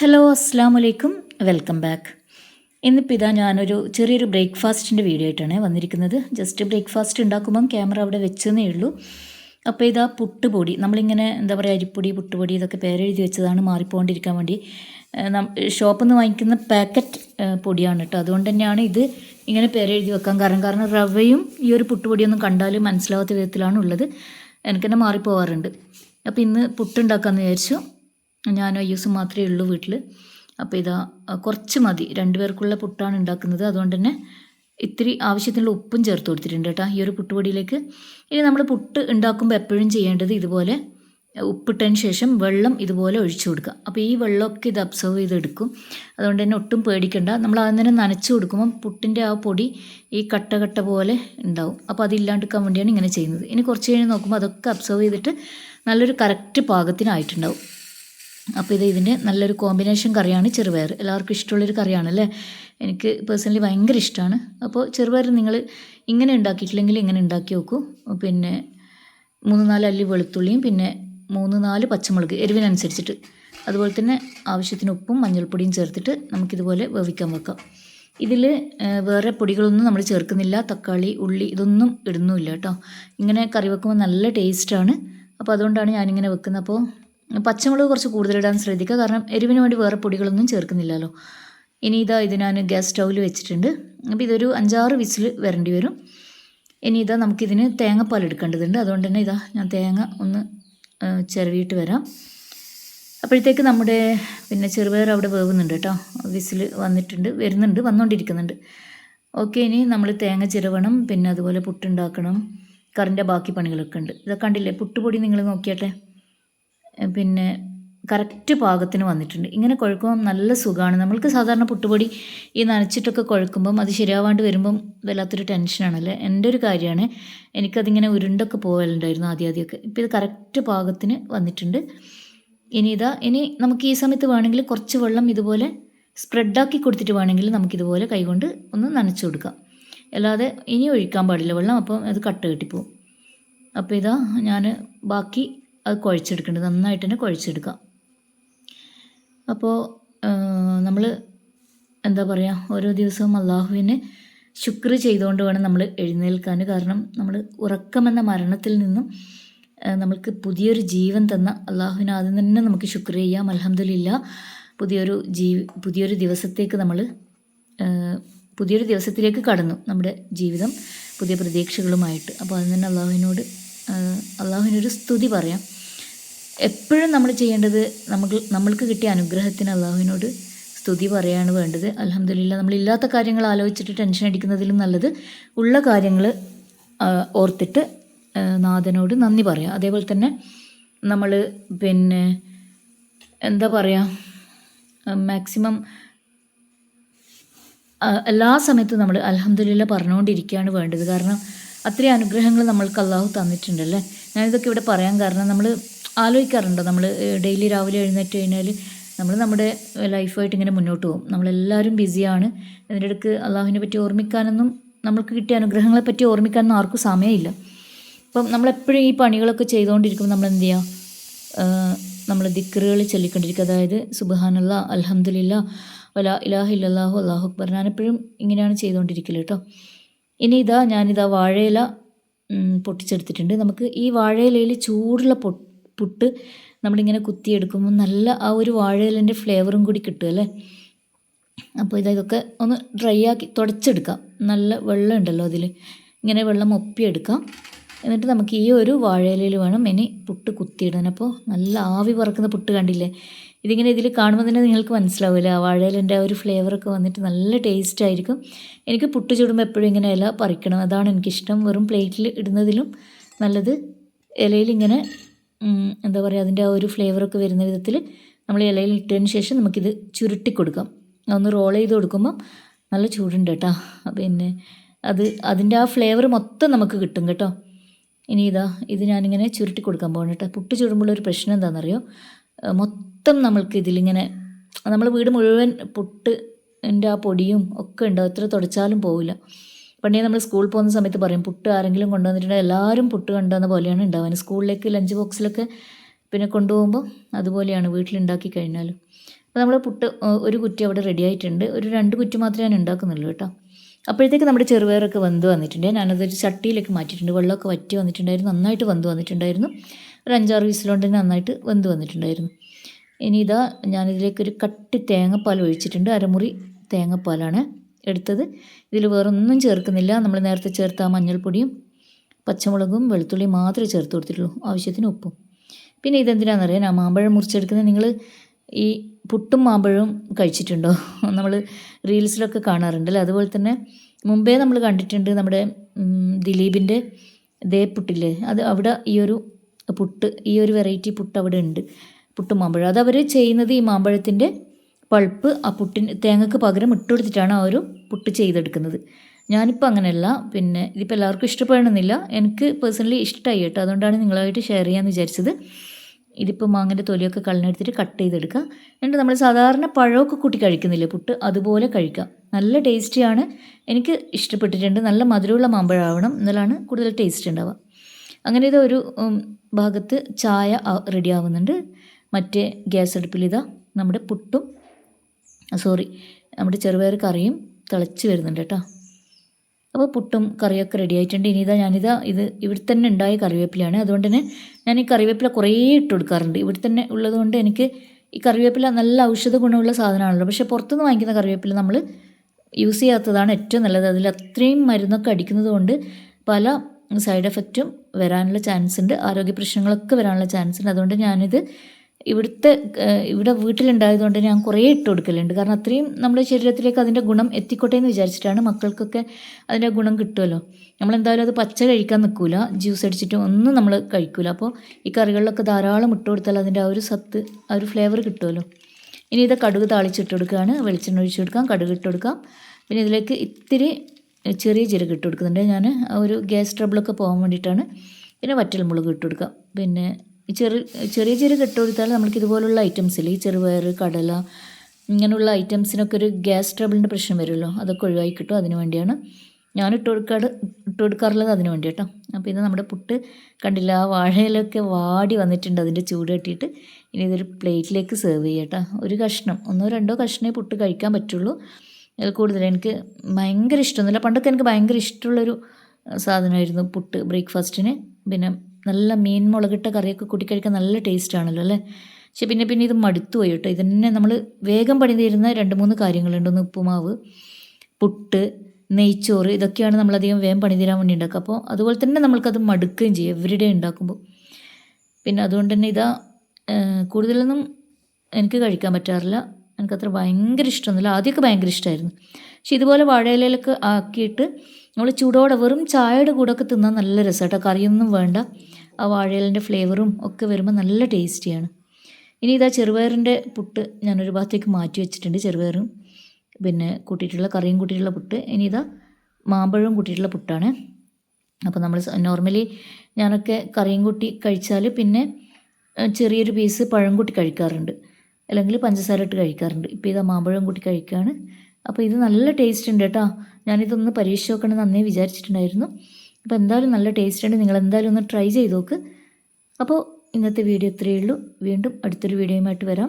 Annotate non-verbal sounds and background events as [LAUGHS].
Hello അസ്സാം വലൈക്കും welcome back ഇന്നിപ്പോൾ ഇതാ ഞാനൊരു ചെറിയൊരു ബ്രേക്ക്ഫാസ്റ്റിന്റെ വീഡിയോ ആയിട്ടാണ് വന്നിരിക്കുന്നത്. ജസ്റ്റ് ബ്രേക്ക്ഫാസ്റ്റ് ഉണ്ടാക്കുമ്പം ക്യാമറ അവിടെ വെച്ചെന്നേ ഉള്ളൂ. അപ്പോൾ ഇതാ പുട്ടുപൊടി. നമ്മളിങ്ങനെ എന്താ പറയുക അരിപ്പൊടി പുട്ടുപൊടി ഇതൊക്കെ പേരെഴുതി വെച്ചതാണ് മാറിപ്പോണ്ടിരിക്കാൻ വേണ്ടി. ഷോപ്പിൽ നിന്ന് വാങ്ങിക്കുന്ന പാക്കറ്റ് പൊടിയാണ് കേട്ടോ. അതുകൊണ്ട് തന്നെയാണ് ഇത് ഇങ്ങനെ പേരെഴുതി വെക്കാൻ കാരണം. കാരണം റവയും ഈ ഒരു പുട്ടുപൊടിയൊന്നും കണ്ടാലും മനസ്സിലാവാത്ത വിധത്തിലാണ് ഉള്ളത്. എനിക്കെന്നെ മാറിപ്പോവാറുണ്ട്. അപ്പോൾ ഇന്ന് പുട്ടുണ്ടാക്കാമെന്ന് വിചാരിച്ചു. ഞാനും അയ്യൂസും മാത്രമേ ഉള്ളൂ വീട്ടിൽ അപ്പോൾ ഇതാ കുറച്ച് മതി. രണ്ടുപേർക്കുള്ള പുട്ടാണ് ഉണ്ടാക്കുന്നത്. അതുകൊണ്ട് തന്നെ ഇത്തിരി ആവശ്യത്തിനുള്ള ഉപ്പും ചേർത്ത് കൊടുത്തിട്ടുണ്ട് കേട്ടോ ഈ ഒരു പുട്ടുപൊടിയിലേക്ക്. ഇനി നമ്മൾ പുട്ട് ഉണ്ടാക്കുമ്പോൾ എപ്പോഴും ചെയ്യേണ്ടത് ഇതുപോലെ ഉപ്പിട്ടതിന് ശേഷം വെള്ളം ഇതുപോലെ ഒഴിച്ചു കൊടുക്കുക. അപ്പോൾ ഈ വെള്ളമൊക്കെ ഇത് അബ്സർവ് ചെയ്തെടുക്കും. അതുകൊണ്ട് തന്നെ ഒട്ടും പേടിക്കണ്ട. നമ്മൾ അതിന് തന്നെ നനച്ചു കൊടുക്കുമ്പം പുട്ടിന്റെ ആ പൊടി ഈ കട്ട കട്ട പോലെ ഉണ്ടാവും. അപ്പോൾ അതില്ലാണ്ടിരിക്കാൻ വേണ്ടിയാണ് ഇങ്ങനെ ചെയ്യുന്നത്. ഇനി കുറച്ച് കഴിഞ്ഞ് നോക്കുമ്പോൾ അതൊക്കെ അബ്സർവ് ചെയ്തിട്ട് നല്ലൊരു കറക്റ്റ് പാകത്തിനായിട്ടുണ്ടാവും. അപ്പോൾ ഇത് ഇതിന്റെ നല്ലൊരു കോമ്പിനേഷൻ കറിയാണ് ചെറുപയർ. എല്ലാവർക്കും ഇഷ്ടമുള്ളൊരു കറിയാണ് അല്ലേ എനിക്ക് പേഴ്സണലി ഭയങ്കര ഇഷ്ടമാണ് അപ്പോൾ ചെറുപയർ നിങ്ങൾ ഇങ്ങനെ ഉണ്ടാക്കിയിട്ടില്ലെങ്കിൽ ഇങ്ങനെ ഉണ്ടാക്കി നോക്കൂ. പിന്നെ മൂന്ന് നാല് അല്ലി വെളുത്തുള്ളിയും പിന്നെ മൂന്ന് നാല് പച്ചമുളക് എരിവിനനുസരിച്ചിട്ട്. അതുപോലെ തന്നെ ആവശ്യത്തിന് ഉപ്പും മഞ്ഞൾപ്പൊടിയും ചേർത്തിട്ട് നമുക്കിതുപോലെ വേവിക്കാൻ വെക്കാം. ഇതിൽ വേറെ പൊടികളൊന്നും നമ്മൾ ചേർക്കുന്നില്ല. തക്കാളി ഉള്ളി ഇതൊന്നും ഇടുന്നുമില്ല കേട്ടോ. ഇങ്ങനെ കറി വെക്കുമ്പോൾ നല്ല ടേസ്റ്റാണ് അപ്പോൾ അതുകൊണ്ടാണ് ഞാനിങ്ങനെ വെക്കുന്നത്. അപ്പോൾ പച്ചമുളക് കുറച്ച് കൂടുതലിടാൻ ശ്രദ്ധിക്കുക. കാരണം എരിവിന് വേണ്ടി വേറെ പൊടികളൊന്നും ചേർക്കുന്നില്ലല്ലോ. ഇനി ഇതാ ഇത് ഞാൻ ഗ്യാസ് സ്റ്റൗവിൽ വെച്ചിട്ടുണ്ട്. അപ്പോൾ ഇതൊരു അഞ്ചാറ് വിസിൽ വരേണ്ടി വരും. ഇനി ഇതാ നമുക്കിതിന് തേങ്ങാപ്പാൽ എടുക്കേണ്ടതുണ്ട്. അതുകൊണ്ട് തന്നെ ഇതാ ഞാൻ തേങ്ങ ഒന്ന് ചിരവിയിട്ട് വരാം. അപ്പോഴത്തേക്ക് നമ്മുടെ പിന്നെ ചെറുപയർ അവിടെ വേവുന്നുണ്ട് കേട്ടോ. വിസിൽ വന്നിട്ടുണ്ട് വരുന്നുണ്ട് വന്നുകൊണ്ടിരിക്കുന്നുണ്ട് ഓക്കെ ഇനി നമ്മൾ തേങ്ങ ചിരവണം പിന്നെ അതുപോലെ പുട്ടുണ്ടാക്കണം. കറിന്റെ ബാക്കി പണികളൊക്കെ ഉണ്ട്. ഇതൊക്കെ കണ്ടില്ലേ പുട്ടുപൊടി നിങ്ങൾ നോക്കിയാട്ടെ? പിന്നെ കറക്റ്റ് പാകത്തിന് വന്നിട്ടുണ്ട്. ഇങ്ങനെ കുഴക്കുമ്പം നല്ല സുഖമാണ്. നമ്മൾക്ക് സാധാരണ പുട്ടുപൊടി ഈ നനച്ചിട്ടൊക്കെ കുഴക്കുമ്പം അത് ശരിയാവാണ്ട് വരുമ്പം വല്ലാത്തൊരു ടെൻഷനാണല്ലേ? എന്റെ ഒരു കാര്യമാണ്. എനിക്കതിങ്ങനെ ഉരുണ്ടൊക്കെ പോകലുണ്ടായിരുന്നു ആദ്യം ആദ്യമൊക്കെ. ഇപ്പോൾ ഇത് കറക്റ്റ് പാകത്തിന് വന്നിട്ടുണ്ട്. ഇനി ഇതാ ഇനി നമുക്ക് ഈ സമയത്ത് വേണമെങ്കിൽ കുറച്ച് വെള്ളം ഇതുപോലെ സ്പ്രെഡാക്കി കൊടുത്തിട്ട് വേണമെങ്കിൽ നമുക്കിതുപോലെ കൈകൊണ്ട് ഒന്ന് നനച്ചു കൊടുക്കാം. അല്ലാതെ ഇനി ഒഴിക്കാൻ പാടില്ല. വെള്ളം അപ്പം അത് കട്ട കെട്ടിപ്പോവും. അപ്പോൾ ഇതാ ഞാൻ ബാക്കി അത് കുഴച്ചെടുക്കേണ്ടത് നന്നായിട്ട് തന്നെ കുഴച്ചെടുക്കുക. അപ്പോൾ നമ്മൾ എന്താ പറയുക ഓരോ ദിവസവും അള്ളാഹുവിന് ശുക്ർ ചെയ്തുകൊണ്ട് വേണം നമ്മൾ എഴുന്നേൽക്കാൻ കാരണം നമ്മൾ ഉറക്കമെന്ന മരണത്തിൽ നിന്നും നമ്മൾക്ക് പുതിയൊരു ജീവൻ തന്ന അള്ളാഹുവിന് ആദ്യം തന്നെ നമുക്ക് ശുക്ർ ചെയ്യാം അലഹമില്ല പുതിയൊരു ജീ പുതിയൊരു ദിവസത്തേക്ക് നമ്മൾ പുതിയൊരു ദിവസത്തിലേക്ക് കടന്നു നമ്മുടെ ജീവിതം പുതിയ പ്രതീക്ഷകളുമായിട്ട്. അപ്പോൾ അതിന് തന്നെ അള്ളാഹുവിനോട് അള്ളാഹുവിനൊരു സ്തുതി പറയാം. എപ്പോഴും നമ്മൾ ചെയ്യേണ്ടത് നമുക്ക് നമ്മൾക്ക് കിട്ടിയ അനുഗ്രഹത്തിന് അള്ളാഹുവിനോട് സ്തുതി പറയാണ് വേണ്ടത്. അലഹമില്ല നമ്മളില്ലാത്ത കാര്യങ്ങൾ ആലോചിച്ചിട്ട് ടെൻഷൻ അടിക്കുന്നതിലും നല്ലത് ഉള്ള കാര്യങ്ങൾ ഓർത്തിട്ട് നാഥനോട് നന്ദി പറയാം. അതേപോലെ തന്നെ നമ്മൾ പിന്നെ എന്താ പറയുക മാക്സിമം എല്ലാ സമയത്തും നമ്മൾ അലഹമില്ല പറഞ്ഞുകൊണ്ടിരിക്കുകയാണ് വേണ്ടത്. കാരണം അത്രയും അനുഗ്രഹങ്ങൾ നമ്മൾക്ക് അള്ളാഹു തന്നിട്ടുണ്ടല്ലേ? ഞാനിതൊക്കെ ഇവിടെ പറയാൻ കാരണം നമ്മൾ ആലോചിക്കാറുണ്ടോ. നമ്മൾ ഡെയിലി രാവിലെ എഴുന്നേറ്റ് കഴിഞ്ഞാൽ നമ്മൾ നമ്മുടെ ലൈഫായിട്ട് ഇങ്ങനെ മുന്നോട്ട് പോകും. നമ്മളെല്ലാവരും ബിസിയാണ്. അതിന്റെ ഇടയ്ക്ക് അള്ളാഹുവിനെ പറ്റി ഓർമ്മിക്കാനൊന്നും നമ്മൾക്ക് കിട്ടിയ അനുഗ്രഹങ്ങളെ പറ്റി ഓർമ്മിക്കാനൊന്നും ആർക്കും സമയമില്ല. അപ്പം നമ്മളെപ്പോഴും ഈ പണികളൊക്കെ ചെയ്തുകൊണ്ടിരിക്കുമ്പോൾ നമ്മൾ എന്ത് ചെയ്യുക? നമ്മൾ ദിക്കറുകൾ ചൊല്ലിക്കൊണ്ടിരിക്കുക. അതായത് സുബഹാനല്ല അലഹമില്ല വല ഇലാഹ ഇല്ലാഹു അള്ളാഹു അക്ബർ. ഞാനെപ്പോഴും ഇങ്ങനെയാണ് ചെയ്തുകൊണ്ടിരിക്കൽ കേട്ടോ. ഇനി ഇതാ ഞാനിതാ വാഴയില പൊട്ടിച്ചെടുത്തിട്ടുണ്ട്. നമുക്ക് ഈ വാഴയിലയിൽ ചൂടുള്ള പൊ പുട്ട് നമ്മളിങ്ങനെ കുത്തിയെടുക്കുമ്പോൾ നല്ല ആ ഒരു വാഴയിലന്റെ ഫ്ലേവറും കൂടി കിട്ടും അല്ലേ? അപ്പോൾ ഇതാ ഇതൊക്കെ ഒന്ന് ഡ്രൈ ആക്കി തുടച്ചെടുക്കാം. നല്ല വെള്ളം ഉണ്ടല്ലോ അതിൽ. ഇങ്ങനെ വെള്ളം ഒപ്പിയെടുക്കാം. എന്നിട്ട് നമുക്ക് ഈ ഒരു വാഴയിലയിൽ വേണം ഇനി പുട്ട് കുത്തിയിടാൻ. അപ്പോൾ നല്ല ആവി പറക്കുന്ന പുട്ട് കണ്ടില്ലേ? ഇതിങ്ങനെ ഇതിൽ കാണുമ്പോൾ തന്നെ നിങ്ങൾക്ക് മനസ്സിലാവില്ല? ആ വാഴയിലന്റെ ആ ഒരു ഫ്ലേവറൊക്കെ വന്നിട്ട് നല്ല ടേസ്റ്റ് ആയിരിക്കും. എനിക്ക് പുട്ട് ചുടുമ്പോൾ എപ്പോഴും ഇങ്ങനെ ഇല പറിക്കണം. അതാണ് എനിക്കിഷ്ടം. വെറും പ്ലേറ്റിൽ ഇടുന്നതിലും നല്ലത്. ഇലയിൽ ഇങ്ങനെ എന്താ പറയുക അതിന്റെ ആ ഒരു ഫ്ലേവറൊക്കെ വരുന്ന വിധത്തിൽ നമ്മൾ ഇലയിൽ ഇട്ടതിന് ശേഷം നമുക്കിത് ചുരുട്ടി കൊടുക്കാം. ഒന്ന് റോൾ ചെയ്ത് കൊടുക്കുമ്പം നല്ല ചൂടുണ്ട് കേട്ടോ. പിന്നെ അത് അതിന്റെ ആ ഫ്ലേവർ മൊത്തം നമുക്ക് കിട്ടും കേട്ടോ. ഇനി ഇതാ ഇത് ഞാനിങ്ങനെ ചുരുട്ടി കൊടുക്കാൻ പോകണം കേട്ടോ. പുട്ട് ചുടുമ്പോൾ ഒരു പ്രശ്നം എന്താണെന്നറിയോ? മൊത്തം നമ്മൾക്ക് ഇതിലിങ്ങനെ നമ്മൾ വീട് മുഴുവൻ പുട്ട് എന്റെ ആ പൊടിയും ഒക്കെ ഉണ്ടാവും എത്ര തുടച്ചാലും പോവില്ല. പണ്ടേ നമ്മൾ സ്കൂളിൽ പോകുന്ന സമയത്ത് പറയും പുട്ട് ആരെങ്കിലും കൊണ്ടുവന്നിട്ടുണ്ടെങ്കിൽ എല്ലാവരും പുട്ട് കൊണ്ടുവന്ന പോലെയാണ് ഉണ്ടാവുന്നത് സ്കൂളിലേക്ക് ലഞ്ച് ബോക്സിലൊക്കെ പിന്നെ കൊണ്ടുപോകുമ്പോൾ അതുപോലെയാണ് വീട്ടിലുണ്ടാക്കി കഴിഞ്ഞാലും. അപ്പോൾ നമ്മൾ പുട്ട് ഒരു കുറ്റി അവിടെ റെഡി ആയിട്ടുണ്ട്. ഒരു രണ്ട് കുറ്റി മാത്രമേ ഞാൻ ഉണ്ടാക്കുന്നുള്ളൂ കേട്ടോ. അപ്പോഴത്തേക്ക് നമ്മുടെ ചെറുപയറൊക്കെ വെന്ത് വന്നിട്ടുണ്ട്. ഞാനതൊരു ചട്ടിയിലേക്ക് മാറ്റിയിട്ടുണ്ട്. വെള്ളമൊക്കെ വറ്റി വന്നിട്ടുണ്ടായിരുന്നു. നന്നായിട്ട് വെന്ത് വന്നിട്ടുണ്ടായിരുന്നു. ഒരു അഞ്ചാറ് വീസിലുകൊണ്ട് തന്നെ നന്നായിട്ട് വെന്ത് വന്നിട്ടുണ്ടായിരുന്നു. ഇനി ഇതാ ഞാനിതിലേക്ക് ഒരു കട്ടി തേങ്ങാപ്പാൽ ഒഴിച്ചിട്ടുണ്ട്. അരമുറി തേങ്ങാപ്പാലാണ്. എടുത്തത്. ഇതിൽ വേറൊന്നും ചേർക്കുന്നില്ല. നമ്മൾ നേരത്തെ ചേർത്ത ആ മഞ്ഞൾപ്പൊടിയും പച്ചമുളകും വെളുത്തുള്ളിയും മാത്രമേ ചേർത്ത് കൊടുത്തിട്ടുള്ളൂ. ആവശ്യത്തിന് ഉപ്പും. പിന്നെ ഇതെന്തിനാണെന്നറിയാം ആ മാമ്പഴം മുറിച്ചെടുക്കുന്നത് നിങ്ങൾ ഈ പുട്ടും മാമ്പഴവും കഴിച്ചിട്ടുണ്ടോ? [LAUGHS] നമ്മൾ റീൽസിലൊക്കെ കാണാറുണ്ടല്ലോ? അതുപോലെ തന്നെ മുമ്പേ നമ്മൾ കണ്ടിട്ടുണ്ട് നമ്മുടെ ദിലീപിന്റെ ദേ പുട്ടില്ലേ? അത് അവിടെ ഈ ഒരു പുട്ട് ഈ ഒരു വെറൈറ്റി പുട്ട് അവിടെ ഉണ്ട്. പുട്ടും മാമ്പഴം. അത് അവർ ചെയ്യുന്നത് ഈ മാമ്പഴത്തിന്റെ പൾപ്പ് ആ പുട്ടിന് തേങ്ങക്ക് പകരം ഇട്ട് കൊടുത്തിട്ടാണ് ആ ഒരു പുട്ട് ചെയ്തെടുക്കുന്നത്. ഞാനിപ്പോൾ അങ്ങനെയല്ല പിന്നെ ഇതിപ്പോൾ എല്ലാവർക്കും ഇഷ്ടപ്പെടണമെന്നില്ല എനിക്ക് പേഴ്സണലി ഇഷ്ടമായി കേട്ടോ. അതുകൊണ്ടാണ് നിങ്ങളായിട്ട് ഷെയർ ചെയ്യാമെന്ന് വിചാരിച്ചത്. ഇതിപ്പോൾ മാങ്ങന്റെ തൊലിയൊക്കെ കളഞ്ഞെടുത്തിട്ട് കട്ട് ചെയ്തെടുക്കുക എന്നിട്ട് നമ്മൾ സാധാരണ പഴമൊക്കെ കൂട്ടി കഴിക്കുന്നില്ലേ പുട്ട്? അതുപോലെ കഴിക്കാം. നല്ല ടേസ്റ്റിയാണ് എനിക്ക് ഇഷ്ടപ്പെട്ടിട്ടുണ്ട്. നല്ല മധുരമുള്ള മാമ്പഴമാവണം എന്നാലാണ് കൂടുതൽ ടേസ്റ്റ് ഉണ്ടാവുക. അങ്ങനെ ഇത് ഒരു ഭാഗത്ത് ചായ റെഡി ആവുന്നുണ്ട്. മറ്റേ ഗ്യാസ് അടുപ്പിൽ ഇതാ നമ്മുടെ പുട്ടും സോറി നമ്മുടെ ചെറുപയർ കറിയും തിളച്ച് വരുന്നുണ്ട് കേട്ടോ. അപ്പോൾ പുട്ടും കറിയൊക്കെ റെഡി ആയിട്ടുണ്ട്. ഇനി ഇതാ ഞാനിതാ ഇത് ഇവിടെ തന്നെ ഉണ്ടായ കറിവേപ്പിലയാണ് അതുകൊണ്ട് തന്നെ ഞാൻ ഈ കറിവേപ്പില കുറേ ഇട്ട് കൊടുക്കാറുണ്ട്. ഇവിടെ തന്നെ ഉള്ളതുകൊണ്ട് എനിക്ക് ഈ കറിവേപ്പില നല്ല ഔഷധ ഗുണമുള്ള സാധനമാണല്ലോ. പക്ഷേ പുറത്തുനിന്ന് വാങ്ങിക്കുന്ന കറിവേപ്പില നമ്മൾ യൂസ് ചെയ്യാത്തതാണ് ഏറ്റവും നല്ലത്. അതിൽ അത്രയും മരുന്നൊക്കെ അടിക്കുന്നത് കൊണ്ട് പല സൈഡ് എഫക്റ്റും വരാനുള്ള ചാൻസ് ഉണ്ട്. ആരോഗ്യ പ്രശ്നങ്ങളൊക്കെ വരാനുള്ള ചാൻസ് ഉണ്ട്. അതുകൊണ്ട് ഞാനിത് ഇവിടുത്തെ ഇവിടെ വീട്ടിലുണ്ടായതുകൊണ്ട് ഞാൻ കുറേ ഇട്ട് കൊടുക്കലുണ്ട് കാരണം അത്രയും നമ്മുടെ ശരീരത്തിലേക്ക് അതിന്റെ ഗുണം എത്തിക്കോട്ടെ എന്ന് വിചാരിച്ചിട്ടാണ് മക്കൾക്കൊക്കെ അതിന്റെ ഗുണം കിട്ടുമല്ലോ നമ്മളെന്തായാലും അത് പച്ച കഴിക്കാൻ നിൽക്കില്ല ജ്യൂസ് അടിച്ചിട്ട് ഒന്നും നമ്മൾ കഴിക്കില്ല അപ്പോൾ ഈ കറികളിലൊക്കെ ധാരാളം ഇട്ട് കൊടുത്താൽ അതിന്റെ ആ ഒരു സത്ത് ആ ഒരു ഫ്ലേവർ കിട്ടുമല്ലോ ഇനി ഇത് കടുക് താളിച്ചിട്ട് കൊടുക്കുകയാണ്. വെളിച്ചെണ്ണ ഒഴിച്ച് കൊടുക്കാം കടുക് ഇട്ട് കൊടുക്കാം. പിന്നെ ഇതിലേക്ക് ഇത്തിരി ചെറിയ ജീരകം ഇട്ട് കൊടുക്കുന്നുണ്ട്. ഞാൻ ഒരു ഗ്യാസ് ട്രബിളൊക്കെ പോകാൻ വേണ്ടിയിട്ടാണ്. പിന്നെ വറ്റൽമുളക് ഇട്ട് കൊടുക്കാം. പിന്നെ ഈ ചെറിയ ചെറിയ കെട്ടുകൊടുത്താൽ കൊടുത്താൽ നമ്മൾക്ക് ഇതുപോലുള്ള ഐറ്റംസിൽ ഈ ചെറുപയർ കടല ഇങ്ങനെയുള്ള ഐറ്റംസിനൊക്കെ ഒരു ഗ്യാസ് ട്രബിളിന്റെ പ്രശ്നം വരുമല്ലോ? അതൊക്കെ ഒഴിവാക്കി കിട്ടും അതിന് വേണ്ടിയാണ്. ഞാൻ ഇട്ട് കൊടുക്കാറ് ഇട്ട് കൊടുക്കാറുള്ളത് അതിന് വേണ്ടി കേട്ടോ. അപ്പോൾ ഇത് നമ്മുടെ പുട്ട് കണ്ടില്ല ആ വാഴയിലൊക്കെ വാടി വന്നിട്ടുണ്ട്. അതിന്റെ ചൂട് കെട്ടിയിട്ട് ഇനി ഇതൊരു പ്ലേറ്റിലേക്ക് സെർവ് ചെയ്യട്ടോ ഒരു കഷ്ണം ഒന്നോ രണ്ടോ കഷ്ണമേ പുട്ട് കഴിക്കാൻ പറ്റുള്ളൂ. അതിൽ കൂടുതൽ എനിക്ക് ഭയങ്കര ഇഷ്ടമൊന്നുമില്ല. പണ്ടൊക്കെ എനിക്ക് ഭയങ്കര ഇഷ്ടമുള്ളൊരു സാധനമായിരുന്നു പുട്ട് ബ്രേക്ക്ഫാസ്റ്റിന്. പിന്നെ നല്ല മീൻ മുളകിട്ട കറിയൊക്കെ കൂട്ടി കഴിക്കാൻ നല്ല ടേസ്റ്റ് ആണല്ലോ അല്ലേ? പക്ഷെ പിന്നെ പിന്നെ ഇത് മടുത്തു പോയി കേട്ടോ. ഇതന്നെ നമ്മൾ വേഗം പണി തീരുന്ന രണ്ട് മൂന്ന് കാര്യങ്ങളുണ്ട്. ഒന്ന് ഉപ്പുമാവ് പുട്ട് നെയ്ച്ചോറ് ഇതൊക്കെയാണ് നമ്മളധികം വേഗം പണി തീരാൻ വേണ്ടി ഉണ്ടാക്കുക അപ്പോൾ അതുപോലെ തന്നെ നമ്മൾക്കത് മടുക്കുകയും ചെയ്യും എവറി ഡേ ഉണ്ടാക്കുമ്പോൾ. പിന്നെ അതുകൊണ്ട് തന്നെ ഇതാ കൂടുതലൊന്നും എനിക്ക് കഴിക്കാൻ പറ്റാറില്ല. എനിക്കത്ര ഭയങ്കര ഇഷ്ടമൊന്നുമില്ല. ആദ്യമൊക്കെ ഭയങ്കര ഇഷ്ടമായിരുന്നു. പക്ഷെ ഇതുപോലെ വാഴയിലൊക്കെ ആക്കിയിട്ട് നമ്മൾ ചൂടോടെ വെറും ചായയുടെ കൂടെ ഒക്കെ തിന്നാൻ നല്ല രസമായിട്ടോ കറിയൊന്നും വേണ്ട. ആ വാഴയിലിന്റെ ഫ്ലേവറും ഒക്കെ വരുമ്പോൾ നല്ല ടേസ്റ്റിയാണ്. ഇനി ഇതാ ചെറുപയറിന്റെ പുട്ട് ഞാനൊരു ഭാഗത്തേക്ക് മാറ്റി വെച്ചിട്ടുണ്ട് ചെറുപയറും. പിന്നെ കൂട്ടിയിട്ടുള്ള കറിയും കൂട്ടിയിട്ടുള്ള പുട്ട്. ഇനി ഇതാ മാമ്പഴവും കൂട്ടിയിട്ടുള്ള പുട്ടാണ്. അപ്പോൾ നമ്മൾ നോർമലി ഞാനൊക്കെ കറിയും കൂട്ടി കഴിച്ചാൽ പിന്നെ ചെറിയൊരു പീസ് പഴം കൂട്ടി കഴിക്കാറുണ്ട്. അല്ലെങ്കിൽ പഞ്ചസാര ഇട്ട് കഴിക്കാറുണ്ട്. ഇപ്പോൾ ഇതാ മാമ്പഴം കൂട്ടി കഴിക്കുകയാണ് അപ്പോൾ ഇത് നല്ല ടേസ്റ്റ് ഉണ്ട് കേട്ടോ. ഞാനിതൊന്ന് പരീക്ഷിച്ച് നോക്കണമെന്ന് നന്നേ വിചാരിച്ചിട്ടുണ്ടായിരുന്നു. അപ്പോൾ എന്തായാലും നല്ല ടേസ്റ്റ് ഉണ്ട്. നിങ്ങൾ എന്തായാലും ഒന്ന് ട്രൈ ചെയ്ത് നോക്ക്. അപ്പോൾ ഇന്നത്തെ വീഡിയോ ഇത്രയേ ഉള്ളൂ. വീണ്ടും അടുത്തൊരു വീഡിയോയുമായിട്ട് വരാം.